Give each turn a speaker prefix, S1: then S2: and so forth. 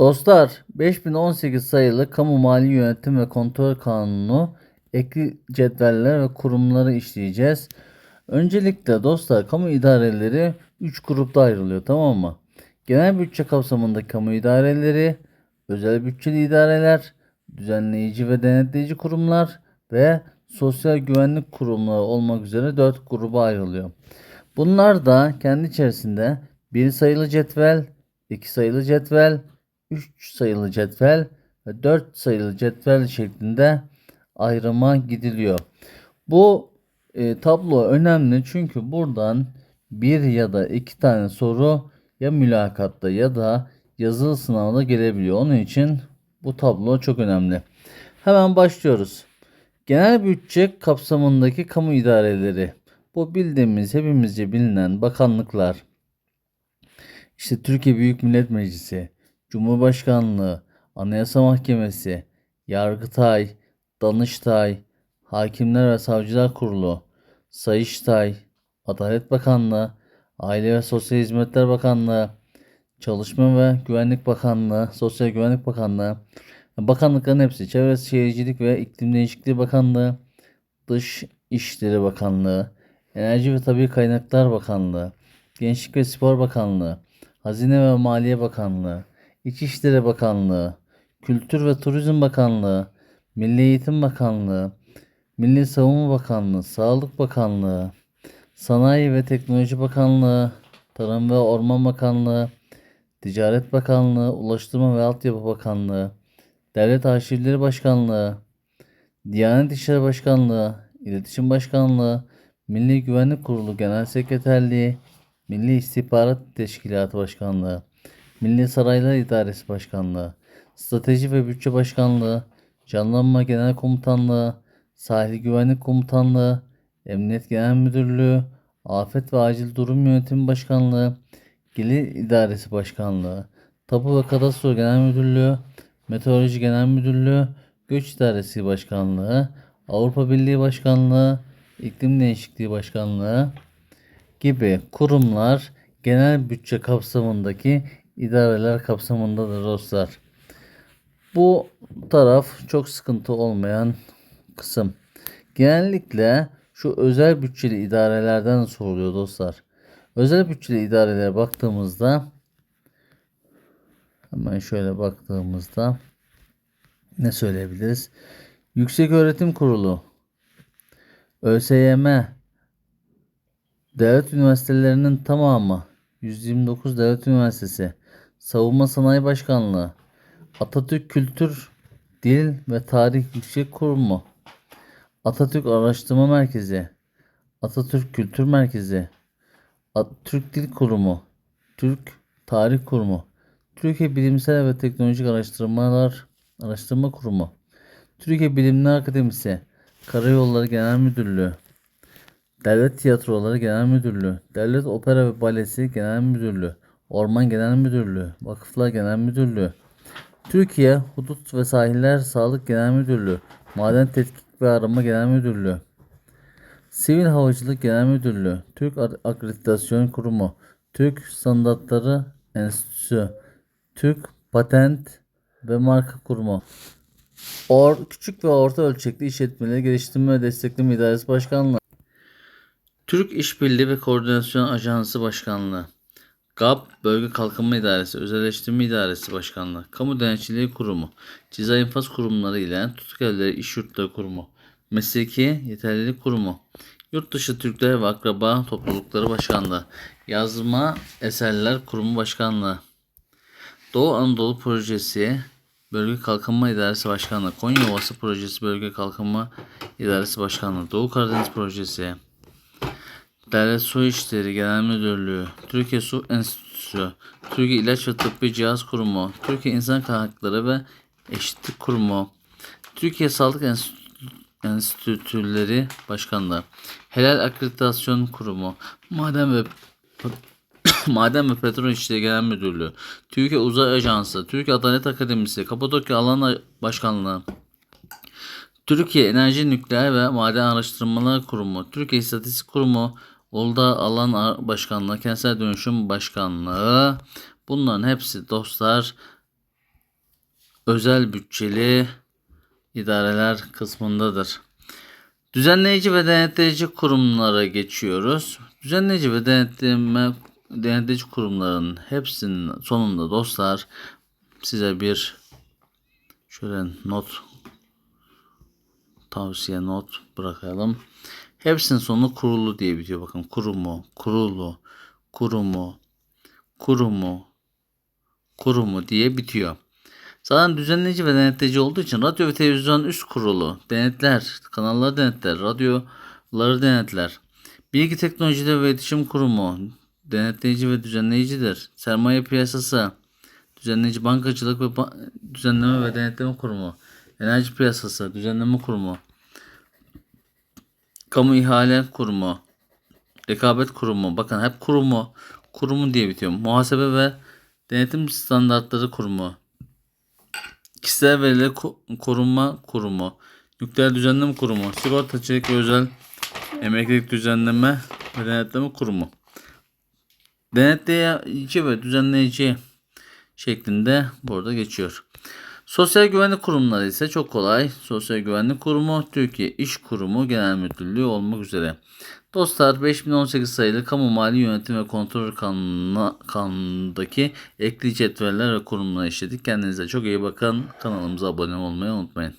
S1: Dostlar 5018 sayılı Kamu Mali Yönetim ve Kontrol Kanunu ekli cetveller ve kurumları işleyeceğiz. Öncelikle dostlar kamu idareleri 3 grupta ayrılıyor tamam mı? Genel bütçe kapsamındaki kamu idareleri, özel bütçeli idareler, düzenleyici ve denetleyici kurumlar ve sosyal güvenlik kurumları olmak üzere 4 gruba ayrılıyor. Bunlar da kendi içerisinde bir sayılı cetvel, iki sayılı cetvel, 3 sayılı cetvel ve 4 sayılı cetvel şeklinde ayrıma gidiliyor. Bu e, tablo önemli çünkü buradan bir ya da iki tane soru ya mülakatta ya da yazılı sınavda gelebiliyor. Onun için bu tablo çok önemli. Hemen başlıyoruz. Genel bütçe kapsamındaki kamu idareleri. Bu bildiğimiz hepimizce bilinen bakanlıklar. İşte Türkiye Büyük Millet Meclisi, Cumhurbaşkanlığı, Anayasa Mahkemesi, Yargıtay, Danıştay, Hakimler ve Savcılar Kurulu, Sayıştay, Adalet Bakanlığı, Aile ve Sosyal Hizmetler Bakanlığı, Çalışma ve Güvenlik Bakanlığı, Sosyal Güvenlik Bakanlığı, bakanlıkların hepsi Çevre Şehircilik ve İklim Değişikliği Bakanlığı, Dış İşleri Bakanlığı, Enerji ve Tabi Kaynaklar Bakanlığı, Gençlik ve Spor Bakanlığı, Hazine ve Maliye Bakanlığı, İçişleri Bakanlığı, Kültür ve Turizm Bakanlığı, Milli Eğitim Bakanlığı, Milli Savunma Bakanlığı, Sağlık Bakanlığı, Sanayi ve Teknoloji Bakanlığı, Tarım ve Orman Bakanlığı, Ticaret Bakanlığı, Ulaştırma ve Altyapı Bakanlığı, Devlet Arşivleri Başkanlığı, Diyanet İşleri Başkanlığı, İletişim Başkanlığı, Milli Güvenlik Kurulu Genel Sekreterliği, Milli İstihbarat Teşkilatı Başkanlığı, Milli Saraylar İdaresi Başkanlığı, Strateji ve Bütçe Başkanlığı, Jandarma Genel Komutanlığı, Sahil Güvenlik Komutanlığı, Emniyet Genel Müdürlüğü, Afet ve Acil Durum Yönetimi Başkanlığı, Gelir İdaresi Başkanlığı, Tapu ve Kadastro Genel Müdürlüğü, Meteoroloji Genel Müdürlüğü, Göç İdaresi Başkanlığı, Avrupa Birliği Başkanlığı, İklim Değişikliği Başkanlığı gibi kurumlar genel bütçe kapsamındaki idareler kapsamındadır dostlar. Bu taraf çok sıkıntı olmayan kısım. Genellikle şu özel bütçeli idarelerden soruluyor dostlar. Özel bütçeli idarelere baktığımızda hemen şöyle baktığımızda ne söyleyebiliriz? Yüksek Öğretim Kurulu, ÖSYM, devlet üniversitelerinin tamamı, 129 devlet üniversitesi, Savunma Sanayi Başkanlığı, Atatürk Kültür, Dil ve Tarih Yüksek Kurumu, Atatürk Araştırma Merkezi, Atatürk Kültür Merkezi, Türk Dil Kurumu, Türk Tarih Kurumu, Türkiye Bilimsel ve Teknolojik Araştırmalar Araştırma Kurumu, Türkiye Bilimler Akademisi, Karayolları Genel Müdürlüğü, Devlet Tiyatroları Genel Müdürlüğü, Devlet Opera ve Balesi Genel Müdürlüğü, Orman Genel Müdürlüğü, Vakıflar Genel Müdürlüğü, Türkiye Hudut ve Sahiller Sağlık Genel Müdürlüğü, Maden Tetkik ve Arama Genel Müdürlüğü, Sivil Havacılık Genel Müdürlüğü, Türk Akreditasyon Kurumu, Türk Standartları Enstitüsü, Türk Patent ve Marka Kurumu, Or Küçük ve Orta Ölçekli İşletmeleri Geliştirme ve Destekleme İdaresi Başkanlığı, Türk İşbirliği ve Koordinasyon Ajansı Başkanlığı, GAP Bölge Kalkınma İdaresi, Özelleştirme İdaresi Başkanlığı, Kamu Denetçiliği Kurumu, Ceza İnfaz Kurumları ile Tutuk Evleri İş Yurtları Kurumu, Mesleki Yeterlilik Kurumu, Yurt Dışı Türkler ve Akraba Toplulukları Başkanlığı, Yazma Eserler Kurumu Başkanlığı, Doğu Anadolu Projesi Bölge Kalkınma İdaresi Başkanlığı, Konya Ovası Projesi Bölge Kalkınma İdaresi Başkanlığı, Doğu Karadeniz Projesi, Devlet Su İşleri Genel Müdürlüğü, Türkiye Su Enstitüsü, Türkiye İlaç ve Tıbbi Cihaz Kurumu, Türkiye İnsan Kaynakları ve Eşitlik Kurumu, Türkiye Sağlık Enstitüleri Başkanlığı, Helal Akreditasyon Kurumu, Maden ve Maden ve Petrol İşleri Genel Müdürlüğü, Türkiye Uzay Ajansı, Türkiye Adalet Akademisi, Kapadokya Alan Başkanlığı, Türkiye Enerji Nükleer ve Maden Araştırmaları Kurumu, Türkiye İstatistik Kurumu, Uludağ Alan Başkanlığı, Kentsel Dönüşüm Başkanlığı. Bunların hepsi dostlar özel bütçeli idareler kısmındadır. Düzenleyici ve denetleyici kurumlara geçiyoruz. Düzenleyici ve denetleme denetleyici kurumların hepsinin sonunda dostlar size bir şöyle not tavsiye not bırakalım. Hepsinin sonu kurulu diye bitiyor. Bakın kurumu, kurulu, kurumu, kurumu, kurumu diye bitiyor. Zaten düzenleyici ve denetleyici olduğu için radyo ve televizyon üst kurulu denetler, kanalları denetler, radyoları denetler. Bilgi Teknolojileri ve İletişim Kurumu denetleyici ve düzenleyicidir. Sermaye Piyasası düzenleyici bankacılık ve ba- düzenleme ve denetleme kurumu. Enerji Piyasası düzenleme kurumu. Kamu ihale kurumu. Rekabet kurumu. Bakın hep kurumu. Kurumu diye bitiyor. Muhasebe ve denetim standartları kurumu. Kişisel verileri Ko- koruma kurumu. Nükleer düzenleme kurumu. Sigortacılık ve özel emeklilik düzenleme ve denetleme kurumu. Denetleyici ve düzenleyici şeklinde burada geçiyor. Sosyal güvenlik kurumları ise çok kolay. Sosyal güvenlik kurumu Türkiye İş Kurumu Genel Müdürlüğü olmak üzere. Dostlar 5018 sayılı Kamu Mali Yönetim ve Kontrol Kanunu, kanunundaki ekli cetveller ve kurumları işledik. Kendinize çok iyi bakın. Kanalımıza abone olmayı unutmayın.